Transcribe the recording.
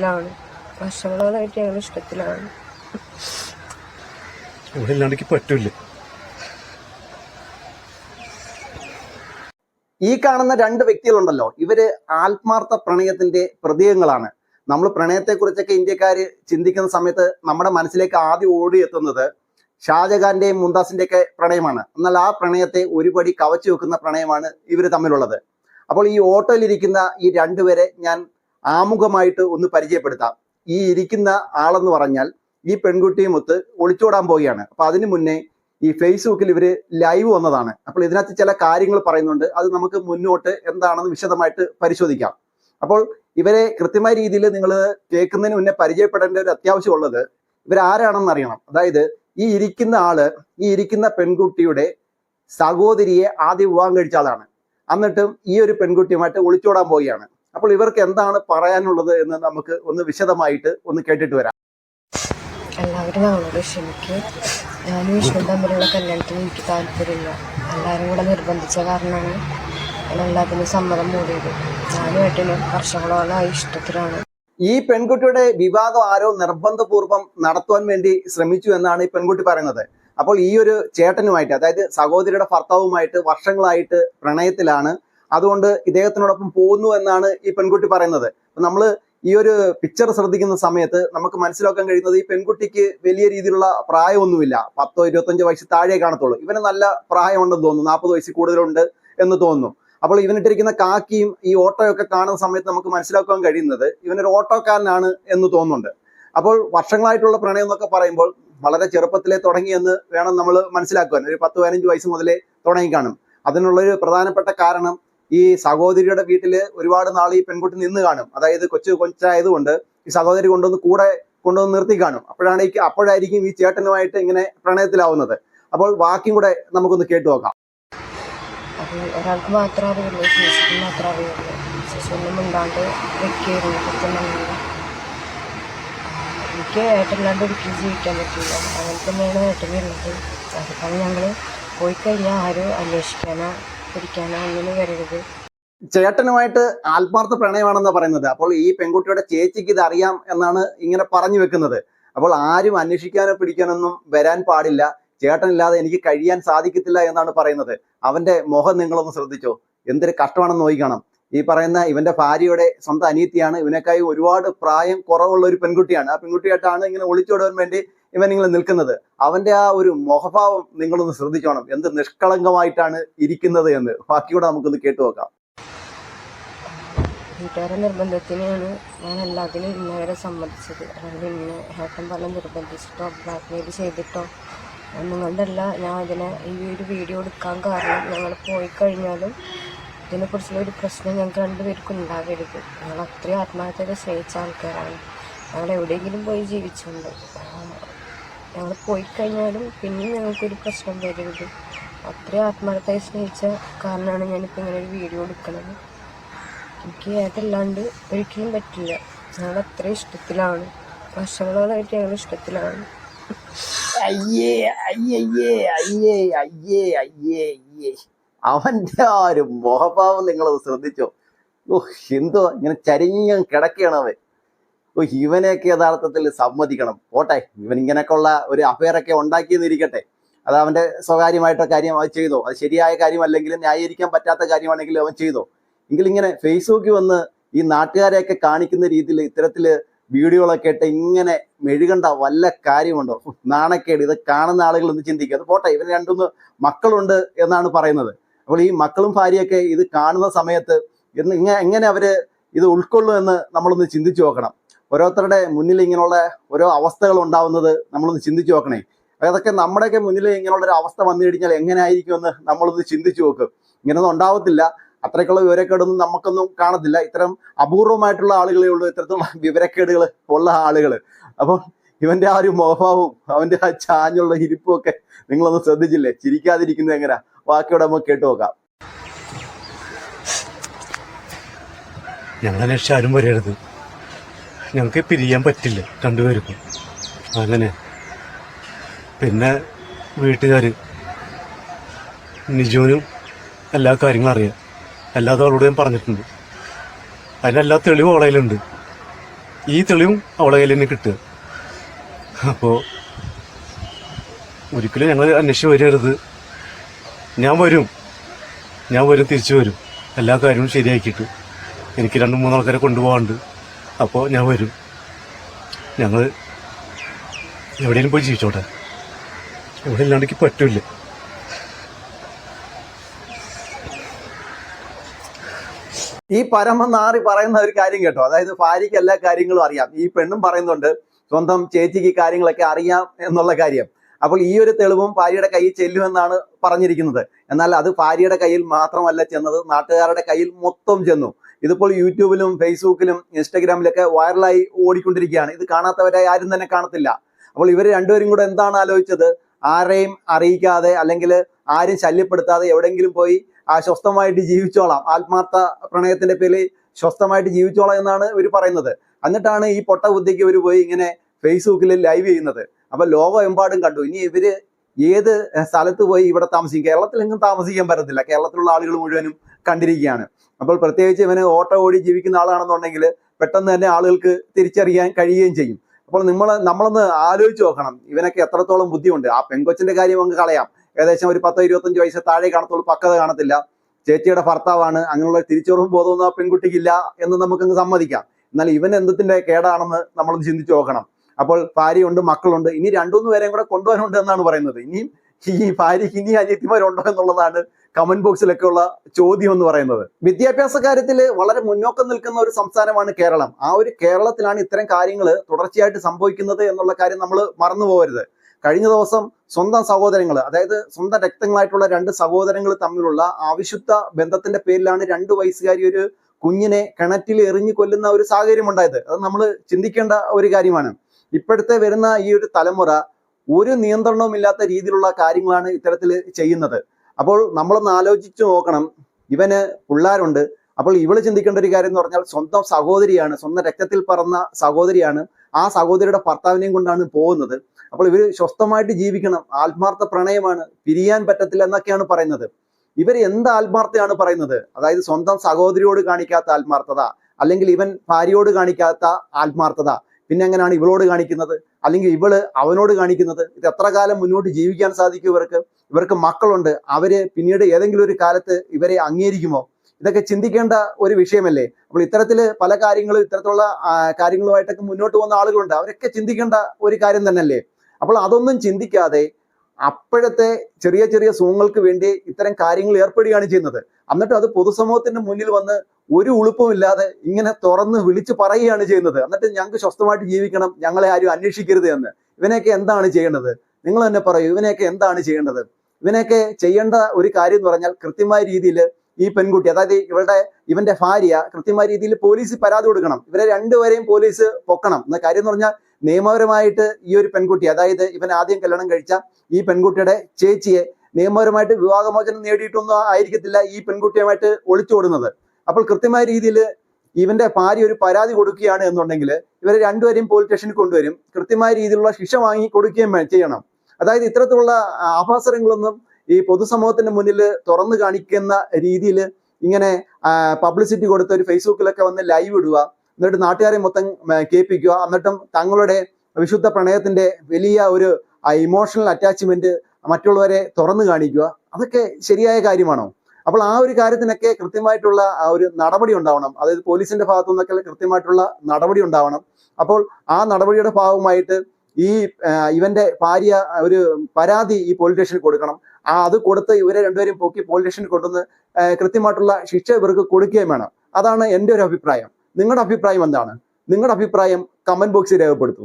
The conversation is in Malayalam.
ഇഷ്ടത്തിലാണ്. വർഷങ്ങളോളായിട്ട് ഞങ്ങൾ ഇഷ്ടത്തിലാണ്. ഇവിടെ ഇല്ലാണ്ടെങ്കിൽ പറ്റൂല ഈ കാണുന്ന രണ്ട് വ്യക്തികളുണ്ടല്ലോ. ഇവർ ആത്മാർത്ഥ പ്രണയത്തിന്റെ പ്രതീകങ്ങളാണ്. നമ്മൾ പ്രണയത്തെക്കുറിച്ചൊക്കെ ഇന്ത്യക്കാര് ചിന്തിക്കുന്ന സമയത്ത് നമ്മുടെ മനസ്സിലേക്ക് ആദ്യം ഓടിയെത്തുന്നത് ഷാജഹാന്റെയും മുംതാസിന്റെ ഒക്കെ പ്രണയമാണ്. എന്നാൽ ആ പ്രണയത്തെ ഒരുപടി കവച്ചു വെക്കുന്ന പ്രണയമാണ് ഇവർ തമ്മിലുള്ളത്. അപ്പോൾ ഈ ഓട്ടോയിലിരിക്കുന്ന ഈ രണ്ടുപേരെ ഞാൻ ആമുഖമായിട്ട് ഒന്ന് പരിചയപ്പെടുത്താം. ഈ ഇരിക്കുന്ന ആളെന്ന് പറഞ്ഞാൽ ഈ പെൺകുട്ടിയുമൊത്ത് ഒളിച്ചോടാൻ പോവുകയാണ്. അപ്പൊ അതിനു മുന്നേ ഈ ഫേസ്ബുക്കിൽ ഇവർ ലൈവ് വന്നതാണ്. അപ്പോൾ ഇതിനകത്ത് ചില കാര്യങ്ങൾ പറയുന്നുണ്ട്. അത് നമുക്ക് മുന്നോട്ട് എന്താണെന്ന് വിശദമായിട്ട് പരിശോധിക്കാം. അപ്പോൾ ഇവരെ കൃത്യമായ രീതിയിൽ നിങ്ങൾ കേൾക്കുന്നതിന് മുന്നേ പരിചയപ്പെടേണ്ട ഒരു അത്യാവശ്യം ഉള്ളത് ഇവരാരാണെന്ന് അറിയണം. അതായത് ഈ ഇരിക്കുന്ന ആൾ ഈ ഇരിക്കുന്ന പെൺകുട്ടിയുടെ സഹോദരിയെ ആദ്യം വിവാഹം കഴിച്ച ആളാണ്. എന്നിട്ടും ഈ ഒരു പെൺകുട്ടിയുമായിട്ട് ഒളിച്ചോടാൻ പോവുകയാണ്. അപ്പോൾ ഇവർക്ക് എന്താണ് പറയാനുള്ളത് എന്ന് നമുക്ക് ഒന്ന് വിശദമായിട്ട് ഒന്ന് കേട്ടിട്ട് വരാം. എല്ലാവരും ഞങ്ങളോട് ക്ഷമിക്ക്. ഞാനും വിഷ്ണു തമ്മിലുള്ള കല്യാണത്തിന് എനിക്ക് താല്പര്യമില്ല. എല്ലാവരും കൂടെ നിർബന്ധിച്ച കാരണമാണ് എല്ലാത്തിനും സമ്മതം മൂടിയത്. ഞാനും ഏട്ടനും വർഷങ്ങളോളമായി ഇഷ്ടത്തിലാണ്. ഈ പെൺകുട്ടിയുടെ വിവാഹം ആരോ നിർബന്ധപൂർവം നടത്തുവാൻ വേണ്ടി ശ്രമിച്ചു എന്നാണ് ഈ പെൺകുട്ടി പറയുന്നത്. അപ്പോൾ ഈ ഒരു ചേട്ടനുമായിട്ട് അതായത് സഹോദരിയുടെ ഭർത്താവുമായിട്ട് വർഷങ്ങളായിട്ട് പ്രണയത്തിലാണ് അതുകൊണ്ട് ഇദ്ദേഹത്തിനോടൊപ്പം പോകുന്നു എന്നാണ് ഈ പെൺകുട്ടി പറയുന്നത്. നമ്മൾ ഈ ഒരു പിക്ചർ ശ്രദ്ധിക്കുന്ന സമയത്ത് നമുക്ക് മനസ്സിലാക്കാൻ കഴിയുന്നത് ഈ പെൺകുട്ടിക്ക് വലിയ രീതിയിലുള്ള പ്രായമൊന്നുമില്ല. പത്തോ ഇരുപത്തഞ്ചോ വയസ്സ് താഴെ കാണത്തുള്ളൂ. ഇവന് നല്ല പ്രായമുണ്ടെന്ന് തോന്നുന്നു. നാൽപ്പത് വയസ്സ് കൂടുതലുണ്ട് എന്ന് തോന്നുന്നു. അപ്പോൾ ഇവനിട്ടിരിക്കുന്ന കാക്കിയും ഈ ഓട്ടോയൊക്കെ കാണുന്ന സമയത്ത് നമുക്ക് മനസ്സിലാക്കാൻ കഴിയുന്നത് ഇവനൊരു ഓട്ടോക്കാരനാണ് എന്ന് തോന്നുന്നുണ്ട്. അപ്പോൾ വർഷങ്ങളായിട്ടുള്ള പ്രണയം എന്നൊക്കെ പറയുമ്പോൾ വളരെ ചെറുപ്പത്തിലെ തുടങ്ങിയെന്ന് വേണം നമ്മൾ മനസ്സിലാക്കുവാൻ. ഒരു പത്ത് പതിനഞ്ച് വയസ്സ് മുതലേ തുടങ്ങി കാണും. അതിനുള്ളൊരു പ്രധാനപ്പെട്ട കാരണം ഈ സഹോദരിയുടെ വീട്ടിൽ ഒരുപാട് നാൾ ഈ പെൺകുട്ടി നിന്ന് കാണും. അതായത് കൊച്ചു കൊച്ചായതുകൊണ്ട് ഈ സഹോദരി കൊണ്ടുവന്ന് കൂടെ കൊണ്ടുവന്ന് നിർത്തി കാണും. അപ്പോഴാണ് അപ്പോഴായിരിക്കും ഈ ചേട്ടനുമായിട്ട് ഇങ്ങനെ പ്രണയത്തിലാവുന്നത്. അപ്പോൾ വാക്കും കൂടെ നമുക്കൊന്ന് കേട്ടു നോക്കാം. ഒരാൾക്ക് മാത്രം അറിയുള്ളൂ ശിശുക്ക് മാത്രം അറിയുള്ളൂ. ശിശുവിനും മിണ്ടാണ്ട് സത്യം പറഞ്ഞാൽ എനിക്ക് ഏട്ടല്ലാണ്ട് ഒരിക്കലും ജീവിക്കാൻ പറ്റില്ല. അങ്ങനെ തന്നെയാണ് ഏട്ടനുള്ളത് അതിപ്പോൾ ഞങ്ങൾ പോയി കഴിഞ്ഞാൽ ആരും അന്വേഷിക്കാനോ പിടിക്കാനോ ഒന്നിനും വരരുത്. ചേട്ടനുമായിട്ട് ആത്മാർത്ഥ പ്രണയമാണെന്ന് പറയുന്നത്. അപ്പോൾ ഈ പെൺകുട്ടിയുടെ ചേച്ചിക്ക് ഇത് അറിയാം എന്നാണ് ഇങ്ങനെ പറഞ്ഞു വെക്കുന്നത്. അപ്പോൾ ആരും അന്വേഷിക്കാനോ പിടിക്കാനൊന്നും വരാൻ പാടില്ല. ചേട്ടനില്ലാതെ എനിക്ക് കഴിയാൻ സാധിക്കത്തില്ല എന്നാണ് പറയുന്നത്. അവന്റെ മുഖം നിങ്ങളൊന്ന് ശ്രദ്ധിച്ചോ. എന്തൊരു കഷ്ടമാണെന്ന് നോക്കിക്കണം. ഈ പറയുന്ന ഇവന്റെ ഭാര്യയുടെ സ്വന്തം അനിയത്തിയാണ്. ഇവനേക്കായി ഒരുപാട് പ്രായം കുറവുള്ള ഒരു പെൺകുട്ടിയാണ്. ആ പെൺകുട്ടിയായിട്ടാണ് ഇങ്ങനെ ഒളിച്ചോടാൻ വേണ്ടി ഇവൻ നിങ്ങൾ നിൽക്കുന്നത്. അവന്റെ ആ ഒരു മുഖഭാവം നിങ്ങളൊന്ന് ശ്രദ്ധിക്കണം. എന്ത് നിഷ്കളങ്കമായിട്ടാണ് ഇരിക്കുന്നത് എന്ന്. ബാക്കിയൂടെ നമുക്കൊന്ന് കേട്ടു നോക്കാം. വീട്ടുകാരെ നിർബന്ധത്തിനാണ് ഞാൻ എല്ലാത്തിനും ഇന്നവരെ സമ്മതിച്ചത്. അതായത് ഇന്ന് ഏട്ടൻ പറഞ്ഞ് നിർബന്ധിച്ചിട്ടോ ബ്ലാക്ക് മെയിൽ ചെയ്തിട്ടോ നിങ്ങളുടെ കൊണ്ടല്ല ഞാൻ അതിനെ ഈ ഒരു വീഡിയോ എടുക്കാൻ കാരണം ഞങ്ങൾ പോയി കഴിഞ്ഞാലും ഇതിനെക്കുറിച്ചുള്ള ഒരു പ്രശ്നം ഞങ്ങൾക്ക് രണ്ടുപേർക്കും ഉണ്ടാകരുത്. ഞങ്ങൾ അത്രയും ആത്മാർത്ഥത സ്നേഹിച്ച ആൾക്കാരാണ്. ഞങ്ങൾ എവിടെയെങ്കിലും പോയി ജീവിച്ചുണ്ട് ഞങ്ങൾ പോയി കഴിഞ്ഞാലും പിന്നെയും ഞങ്ങൾക്കൊരു പ്രശ്നം വരരുത്. അത്രയും ആത്മാർത്ഥമായി സ്നേഹിച്ച കാരണമാണ് ഞാനിപ്പോൾ ഇങ്ങനെ ഒരു വീഡിയോ എടുക്കുന്നത് എനിക്ക് ഏതല്ലാണ്ട് ഒരിക്കലും പറ്റില്ല. ഞങ്ങൾ അത്രയും ഇഷ്ടത്തിലാണ്. വർഷങ്ങളോളായിട്ട് ഞങ്ങൾ ഇഷ്ടത്തിലാണ്. അയ്യേ അയ്യേ അയ്യേ അയ്യേ അയ്യേ. അയ്യേ അവന്റെ ആരും മുഖഭാവം നിങ്ങളത് ശ്രദ്ധിച്ചോ? ഓ എന്തോ ഇങ്ങനെ ചരിഞ്ഞ കിടക്കുകയാണ് അവൻ. ഓ ഇവനെയൊക്കെ യഥാർത്ഥത്തിൽ സമ്മതിക്കണം. പോട്ടെ ഇവൻ ഇങ്ങനെയൊക്കെ ഉള്ള ഒരു അഫയറൊക്കെ ഉണ്ടാക്കിയെന്നിരിക്കട്ടെ. അത് അവന്റെ സ്വകാര്യമായിട്ട് കാര്യം അത് ചെയ്തോ? അത് ശരിയായ കാര്യമല്ലെങ്കിലും ന്യായീകരിക്കാൻ പറ്റാത്ത കാര്യമാണെങ്കിലും അവൻ ചെയ്തോ? എങ്കിലിങ്ങനെ ഫേസ്ബുക്കിൽ വന്ന് ഈ നാട്ടുകാരെയൊക്കെ കാണിക്കുന്ന രീതിയിൽ ഇത്തരത്തിൽ വീഡിയോകളൊക്കെ ഇട്ട് ഇങ്ങനെ മെഴുകണ്ട വല്ല കാര്യമുണ്ടോ? നാണക്കേട്. ഇത് കാണുന്ന ആളുകൾ ഒന്ന് ചിന്തിക്കുക അത് പോട്ടെ ഇവന് രണ്ടൊന്ന് മക്കളുണ്ട് എന്നാണ് പറയുന്നത്. അപ്പോൾ ഈ മക്കളും ഭാര്യയൊക്കെ ഇത് കാണുന്ന സമയത്ത് ഇങ്ങനെ എങ്ങനെ അവർ ഇത് ഉൾക്കൊള്ളുമെന്ന് നമ്മളൊന്ന് ചിന്തിച്ചു നോക്കണം. ഓരോരുത്തരുടെ മുന്നിൽ ഇങ്ങനെയുള്ള ഓരോ അവസ്ഥകൾ ഉണ്ടാവുന്നത് നമ്മളൊന്ന് ചിന്തിച്ചു നോക്കണേ. അതൊക്കെ നമ്മുടെയൊക്കെ മുന്നിൽ ഇങ്ങനെയുള്ള ഒരു അവസ്ഥ വന്നു കഴിഞ്ഞാൽ എങ്ങനെ ആയിരിക്കും എന്ന് നമ്മളൊന്ന് ചിന്തിച്ചു നോക്കും. ഇങ്ങനെയൊന്നും ഉണ്ടാവത്തില്ല. അത്രയ്ക്കുള്ള വിവരക്കേടൊന്നും നമുക്കൊന്നും കാണത്തില്ല. ഇത്തരം അപൂർവമായിട്ടുള്ള ആളുകളേ ഉള്ളൂ. ഇത്തരത്തിലുള്ള വിവരക്കേടുകൾ ഉള്ള ആളുകൾ അപ്പം ഇവന്റെ ആ ഒരു മോഹാവും അവന്റെ ആ ചാഞ്ഞുള്ള ഇരിപ്പും ഒക്കെ നിങ്ങളൊന്ന് ശ്രദ്ധിച്ചില്ലേ? ചിരിക്കാതിരിക്കുന്നത് എങ്ങനെയാ? ബാക്കിയോടെ നമുക്ക് കേട്ടു നോക്കാം. ഞങ്ങളെ ആരും വരരുത്. ഞങ്ങൾക്ക് പിരിയാൻ പറ്റില്ല രണ്ടുപേർക്കും. അങ്ങനെ. പിന്നെ വീട്ടുകാർ നിജുവിനും എല്ലാ കാര്യങ്ങളും അറിയാം. എല്ലാ അവളോട് ഞാൻ പറഞ്ഞിട്ടുണ്ട്. അതിനെല്ലാ തെളിവ് ഓളയിലുണ്ട് ഈ തെളിവും അവളെ കയ്യിൽ തന്നെ കിട്ടുക. അപ്പോൾ ഒരിക്കലും ഞങ്ങൾ അന്വേഷിച്ച് വരരുത്. ഞാൻ വരും. ഞാൻ വരും തിരിച്ചു വരും. എല്ലാ കാര്യങ്ങളും ശരിയാക്കിയിട്ട് എനിക്ക് രണ്ട് മൂന്നാൾക്കാരെ കൊണ്ടുപോകാണ്ട് അപ്പോൾ ഞാൻ വരും. ഞങ്ങൾ എവിടെയെങ്കിലും പോയി ജീവിച്ചോട്ടെ. ഇവിടെ ഇല്ലാണ്ടെങ്കിൽ പറ്റില്ല. ഈ പരമനാറി പറയുന്ന ഒരു കാര്യം കേട്ടോ. അതായത് ഭാര്യയ്ക്ക് എല്ലാ കാര്യങ്ങളും അറിയാം. ഈ പെണ്ണും പറയുന്നുണ്ട് സ്വന്തം ചേച്ചിക്ക് കാര്യങ്ങളൊക്കെ അറിയാം എന്നുള്ള കാര്യം. അപ്പോൾ ഈ ഒരു തെളിവും ഭാര്യയുടെ കയ്യിൽ ചെല്ലുമെന്നാണ് പറഞ്ഞിരിക്കുന്നത്. എന്നാൽ അത് ഭാര്യയുടെ കയ്യിൽ മാത്രമല്ല ചെന്നത്. നാട്ടുകാരുടെ കയ്യിൽ മൊത്തം ചെന്നു. ഇതിപ്പോൾ യൂട്യൂബിലും ഫേസ്ബുക്കിലും ഇൻസ്റ്റഗ്രാമിലൊക്കെ വൈറലായി ഓടിക്കൊണ്ടിരിക്കുകയാണ്. ഇത് കാണാത്തവരായി ആരും തന്നെ കാണത്തില്ല. അപ്പോൾ ഇവർ രണ്ടുപേരും കൂടെ എന്താണ് ആലോചിച്ചത്? ആരെയും അറിയിക്കാതെ അല്ലെങ്കിൽ ആരും ശല്യപ്പെടുത്താതെ എവിടെയെങ്കിലും പോയി ആ സ്വസ്ഥമായിട്ട് ജീവിച്ചോളാം. ആത്മാർത്ഥ പ്രണയത്തിന്റെ പേരിൽ സ്വസ്ഥമായിട്ട് ജീവിച്ചോളാം എന്നാണ് ഇവർ പറയുന്നത്. എന്നിട്ടാണ് ഈ പൊട്ട ബുദ്ധിക്ക് ഇവർ പോയി ഇങ്ങനെ ഫേസ്ബുക്കിൽ ലൈവ് ചെയ്യുന്നത്. അപ്പൊ ലോകമെമ്പാടും കണ്ടു. ഇനി ഇവർ ഏത് സ്ഥലത്ത് പോയി ഇവിടെ താമസിക്കും? കേരളത്തിലെങ്ങും താമസിക്കാൻ പറ്റത്തില്ല. കേരളത്തിലുള്ള ആളുകൾ മുഴുവനും കണ്ടിരിക്കുകയാണ്. അപ്പോൾ പ്രത്യേകിച്ച് ഇവന് ഓട്ടോ ഓടി ജീവിക്കുന്ന ആളാണെന്നുണ്ടെങ്കിൽ പെട്ടെന്ന് തന്നെ ആളുകൾക്ക് തിരിച്ചറിയാൻ കഴിയുകയും ചെയ്യും. അപ്പോൾ നമ്മൾ നമ്മളൊന്ന് ആലോചിച്ച് നോക്കണം. ഇവനൊക്കെ എത്രത്തോളം ബുദ്ധിയുണ്ട്. ആ പെങ്കൊച്ചിന്റെ കാര്യം അങ്ങ് കളയാം. ഏകദേശം ഒരു പത്തോ ഇരുപത്തഞ്ച് വയസ്സ് താഴെ കാണത്തുള്ളൂ. പക്വത കാണത്തില്ല. ചേച്ചിയുടെ ഭർത്താവാണ്. അങ്ങനെയുള്ള തിരിച്ചറിവും ബോധമൊന്നും ആ പെൺകുട്ടിക്കില്ല എന്ന് നമുക്കങ്ങ് സമ്മതിക്കാം. എന്നാൽ ഇവൻ എന്തിന്റെ കേടാണെന്ന് നമ്മളൊന്ന് ചിന്തിച്ചു നോക്കണം. അപ്പോൾ ഭാര്യയുണ്ട് മക്കളുണ്ട്. ഇനി രണ്ടുമൂന്ന് പേരെയും കൂടെ കൊണ്ടുപോകാനുണ്ട് എന്നാണ് പറയുന്നത്. ഇനിയും ഈ ഭാര്യയ്ക്ക് ഇനി അനിയത്തിമാരുണ്ടോ എന്നുള്ളതാണ് കമന്റ് ബോക്സിലൊക്കെ ഉള്ള ചോദ്യം എന്ന് പറയുന്നത്. വിദ്യാഭ്യാസ കാര്യത്തിൽ വളരെ മുന്നോക്കം നിൽക്കുന്ന ഒരു സംസ്ഥാനമാണ് കേരളം. ആ ഒരു കേരളത്തിലാണ് ഇത്തരം കാര്യങ്ങൾ തുടർച്ചയായിട്ട് സംഭവിക്കുന്നത് എന്നുള്ള കാര്യം നമ്മൾ മറന്നു പോകരുത്. കഴിഞ്ഞ ദിവസം സ്വന്തം സഹോദരങ്ങൾ അതായത് സ്വന്തം രക്തങ്ങളായിട്ടുള്ള രണ്ട് സഹോദരങ്ങൾ തമ്മിലുള്ള അവിശുദ്ധ ബന്ധത്തിന്റെ പേരിലാണ് രണ്ട് വയസ്സുകാരി ഒരു കുഞ്ഞിനെ കിണറ്റിൽ എറിഞ്ഞു കൊല്ലുന്ന ഒരു സാഹചര്യം ഉണ്ടായത്. അത് നമ്മൾ ചിന്തിക്കേണ്ട ഒരു കാര്യമാണ്. ഇപ്പോഴത്തെ വരുന്ന ഈ ഒരു തലമുറ ഒരു നിയന്ത്രണവും ഇല്ലാത്ത രീതിയിലുള്ള കാര്യങ്ങളാണ് ഇത്തരത്തിൽ ചെയ്യുന്നത്. അപ്പോൾ നമ്മളൊന്ന് ആലോചിച്ച് നോക്കണം. ഇവന് പിള്ളേരുണ്ട്. അപ്പോൾ ഇവൾ ചിന്തിക്കേണ്ട ഒരു കാര്യം എന്ന് പറഞ്ഞാൽ സ്വന്തം സഹോദരിയാണ് സ്വന്തം രക്തത്തിൽ പറന്ന സഹോദരിയാണ്. ആ സഹോദരിയുടെ ഭർത്താവിനെയും കൊണ്ടാണ് പോകുന്നത്. അപ്പോൾ ഇവർ സ്വസ്ഥമായിട്ട് ജീവിക്കണം. ആത്മാർത്ഥ പ്രണയമാണ്. പിരിയാൻ പറ്റത്തില്ല എന്നൊക്കെയാണ് പറയുന്നത്. ഇവർ എന്ത് ആത്മാർത്ഥയാണ് പറയുന്നത്? അതായത് സ്വന്തം സഹോദരിയോട് കാണിക്കാത്ത ആത്മാർത്ഥത അല്ലെങ്കിൽ ഇവൻ ഭാര്യയോട് കാണിക്കാത്ത ആത്മാർത്ഥത. പിന്നെ എങ്ങനെയാണ് ഇവളോട് കാണിക്കുന്നത്? അല്ലെങ്കിൽ ഇവൾ അവനോട് കാണിക്കുന്നത്? ഇത് എത്ര കാലം മുന്നോട്ട് ജീവിക്കാൻ സാധിക്കും ഇവർക്ക്? ഇവർക്ക് മക്കളുണ്ട്. അവർ പിന്നീട് ഏതെങ്കിലും ഒരു കാലത്ത് ഇവരെ അംഗീകരിക്കുമോ? ഇതൊക്കെ ചിന്തിക്കേണ്ട ഒരു വിഷയമല്ലേ? അപ്പോൾ ഇത്തരത്തിൽ പല കാര്യങ്ങളും ഇത്തരത്തിലുള്ള കാര്യങ്ങളുമായിട്ടൊക്കെ മുന്നോട്ട് പോകുന്ന ആളുകളുണ്ട്. അവരൊക്കെ ചിന്തിക്കേണ്ട ഒരു കാര്യം തന്നെയല്ലേ? അപ്പോൾ അതൊന്നും ചിന്തിക്കാതെ അപ്പോഴത്തെ ചെറിയ ചെറിയ സുഖങ്ങൾക്ക് വേണ്ടി ഇത്തരം കാര്യങ്ങൾ ഏർപ്പെടുകയാണ് ചെയ്യുന്നത്. എന്നിട്ട് അത് പൊതുസമൂഹത്തിന്റെ മുന്നിൽ വന്ന് ഒരു ഉളുപ്പുമില്ലാതെ ഇങ്ങനെ തുറന്ന് വിളിച്ച് പറയുകയാണ് ചെയ്യുന്നത്. എന്നിട്ട് ഞങ്ങൾക്ക് സ്വസ്ഥമായിട്ട് ജീവിക്കണം ഞങ്ങളെ ആരും അന്വേഷിക്കരുത് എന്ന്. ഇവനെയൊക്കെ എന്താണ് ചെയ്യേണ്ടത്? നിങ്ങൾ തന്നെ പറയൂ ഇവനെയൊക്കെ എന്താണ് ചെയ്യേണ്ടത്? ഇവനെയൊക്കെ ചെയ്യേണ്ട ഒരു കാര്യം എന്ന് പറഞ്ഞാൽ കൃത്യമായ രീതിയിൽ ഈ പെൺകുട്ടി അതായത് ഇവളുടെ ഇവന്റെ ഭാര്യ കൃത്യമായ രീതിയിൽ പോലീസ് പരാതി കൊടുക്കണം. ഇവരെ രണ്ടുപേരെയും പോലീസ് പൊക്കണം. എന്ന കാര്യം എന്ന് പറഞ്ഞാൽ നിയമപരമായിട്ട് ഈ ഒരു പെൺകുട്ടി അതായത് ഇവൻ ആദ്യം കല്യാണം കഴിച്ച ഈ പെൺകുട്ടിയുടെ ചേച്ചിയെ നിയമപരമായിട്ട് വിവാഹമോചനം നേടിയിട്ടൊന്നും ആയിരിക്കത്തില്ല ഈ പെൺകുട്ടിയുമായിട്ട് ഒളിച്ചോടുന്നത് അപ്പോൾ കൃത്യമായ രീതിയിൽ ഇവന്റെ ഭാര്യ ഒരു പരാതി കൊടുക്കുകയാണ് എന്നുണ്ടെങ്കിൽ ഇവരെ രണ്ടുപേരെയും പോലീസ് സ്റ്റേഷനിൽ കൊണ്ടുവരും. കൃത്യമായ രീതിയിലുള്ള ശിക്ഷ വാങ്ങി കൊടുക്കുകയും ചെയ്യണം. അതായത് ഇത്തരത്തിലുള്ള അവസരങ്ങളൊന്നും ഈ പൊതുസമൂഹത്തിന്റെ മുന്നിൽ തുറന്നു കാണിക്കുന്ന രീതിയിൽ ഇങ്ങനെ പബ്ലിസിറ്റി കൊടുത്ത് ഒരു ഫേസ്ബുക്കിലൊക്കെ വന്ന് ലൈവ് ഇടുക എന്നിട്ട് നാട്ടുകാരെ മൊത്തം കേൾപ്പിക്കുക എന്നിട്ടും തങ്ങളുടെ വിശുദ്ധ പ്രണയത്തിന്റെ വലിയ ഒരു ഇമോഷണൽ അറ്റാച്ച്മെന്റ് മറ്റുള്ളവരെ തുറന്നു കാണിക്കുക അതൊക്കെ ശരിയായ കാര്യമാണോ? അപ്പോൾ ആ ഒരു കാര്യത്തിനൊക്കെ കൃത്യമായിട്ടുള്ള ആ ഒരു നടപടി ഉണ്ടാവണം. അതായത് പോലീസിന്റെ ഭാഗത്തു നിന്നൊക്കെ കൃത്യമായിട്ടുള്ള നടപടി ഉണ്ടാവണം. അപ്പോൾ ആ നടപടിയുടെ ഭാഗമായിട്ട് ഈ ഇവന്റെ ഭാര്യ ഒരു പരാതി ഈ പോലീസ് സ്റ്റേഷനിൽ കൊടുക്കണം. ആ അത് കൊടുത്ത് ഇവരെ രണ്ടുപേരും പോക്കി പോലീസ് സ്റ്റേഷനിൽ കൊണ്ടുവന്ന് കൃത്യമായിട്ടുള്ള ശിക്ഷ ഇവർക്ക് കൊടുക്കുകയും വേണം. അതാണ് എന്റെ ഒരു അഭിപ്രായം. നിങ്ങളുടെ അഭിപ്രായം എന്താണ്? നിങ്ങളുടെ അഭിപ്രായം കമന്റ് ബോക്സിൽ രേഖപ്പെടുത്തൂ.